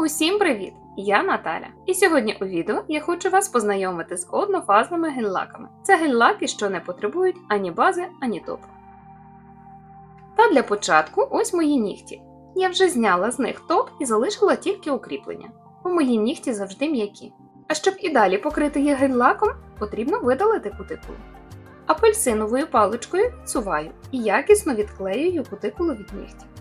Усім привіт! Я Наталя. І сьогодні у відео я хочу вас познайомити з однофазними гель-лаками. Це гель-лаки, що не потребують ані бази, ані топу. Та для початку ось мої нігті. Я вже зняла з них топ і залишила тільки укріплення. Бо мої нігті завжди м'які. А щоб і далі покрити їх гель-лаком, потрібно видалити кутикулу. Апельсиновою паличкою відсуваю і якісно відклеюю кутикулу від нігтів.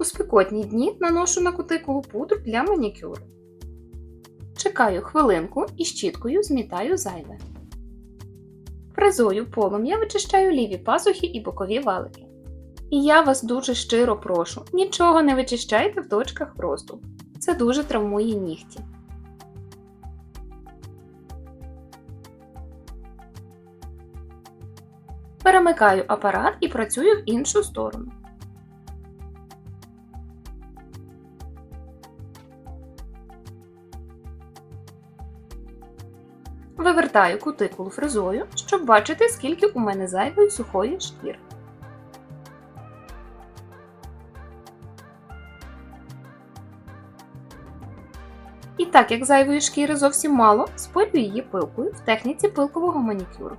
У спекотні дні наношу на кутикулу пудру для манікюру. Чекаю хвилинку і щіткою змітаю зайве. Фрезою полум'я вичищаю ліві пазухи і бокові валики. І я вас дуже щиро прошу, нічого не вичищайте в точках росту. Це дуже травмує нігті. Перемикаю апарат і працюю в іншу сторону. Вивертаю кутикулу фрезою, щоб бачити, скільки у мене зайвої сухої шкіри. І так як зайвої шкіри зовсім мало, спилюю її пилкою в техніці пилкового манікюру.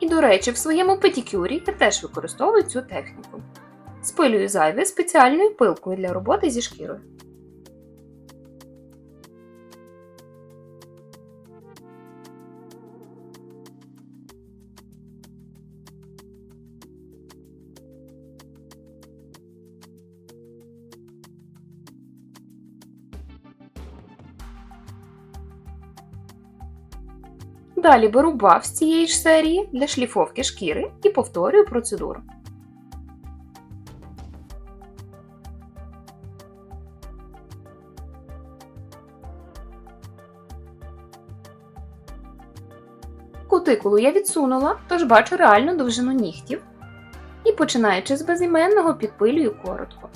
І, до речі, в своєму педикюрі я теж використовую цю техніку. Спилюю зайве спеціальною пилкою для роботи зі шкірою. Далі беру баф з цієї ж серії для шліфовки шкіри і повторюю процедуру. Кутикулу я відсунула, тож бачу реальну довжину нігтів. І починаючи з безіменного підпилюю коротко.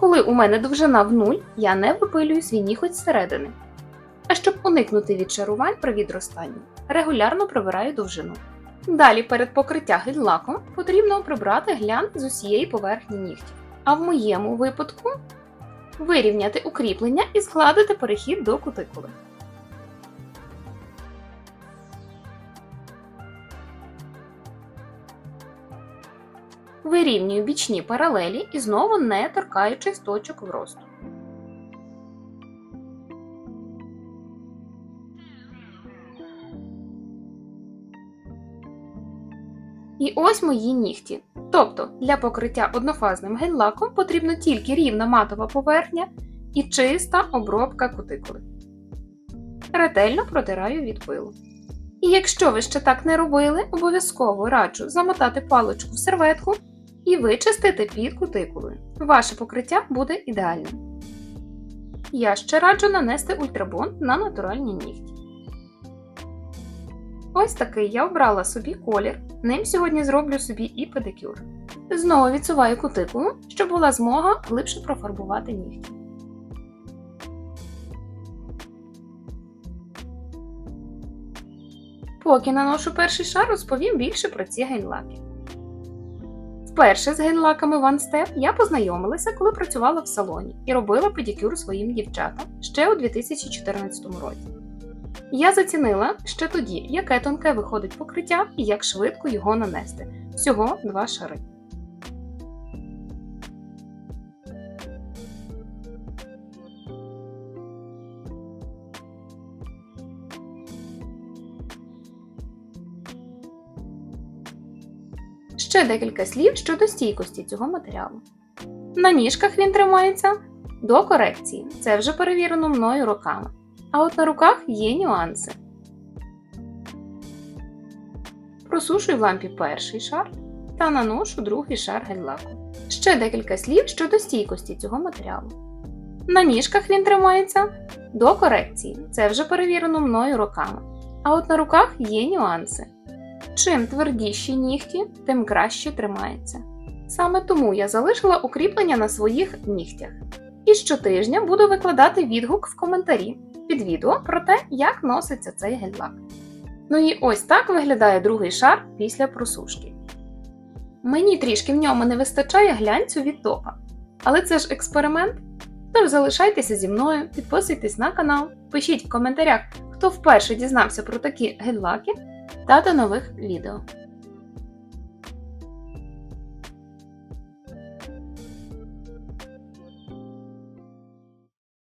Коли у мене довжина в нуль, я не випилюю свій ніготь зсередини. А щоб уникнути відшарувань при відростанні, регулярно прибираю довжину. Далі перед покриття гель-лаком потрібно прибрати глян з усієї поверхні нігтів. А в моєму випадку вирівняти укріплення і складити перехід до кутикули. Вирівнюю бічні паралелі і знову не торкаючись точок вросту. І ось мої нігті. Тобто для покриття однофазним гель-лаком потрібна тільки рівна матова поверхня і чиста обробка кутикули. Ретельно протираю від пилу. І якщо ви ще так не робили, обов'язково раджу замотати паличку в серветку і вичистити під кутикулою. Ваше покриття буде ідеальним. Я ще раджу нанести ультрабонд на натуральні нігті. Ось такий я обрала собі колір. Ним сьогодні зроблю собі і педикюр. Знову відсуваю кутикулу, щоб була змога глибше профарбувати нігті. Поки наношу перший шар, розповім більше про ці гель-лаки. Вперше з гель-лаками One Step я познайомилася, коли працювала в салоні і робила педикюр своїм дівчатам ще у 2014 році. Я зацінила ще тоді, яке тонке виходить покриття і як швидко його нанести. Всього два шари. Ще декілька слів щодо стійкості цього матеріалу. На ніжках він тримається до корекції, це вже перевірено мною роками. А от на руках є нюанси. Просушую в лампі перший шар та наношу другий шар гель-лаку. Ще декілька слів щодо стійкості цього матеріалу. На ніжках він тримається до корекції, це вже перевірено мною роками. А от на руках є нюанси. Чим твердіші нігті, тим краще тримається. Саме тому я залишила укріплення на своїх нігтях. І щотижня буду викладати відгук в коментарі під відео про те, як носиться цей гель-лак. Ну і ось так виглядає другий шар після просушки. Мені трішки в ньому не вистачає глянцю від топа. Але це ж експеримент. Тож залишайтеся зі мною, підписуйтесь на канал, пишіть в коментарях, хто вперше дізнався про такі гель-лаки та до нових відео.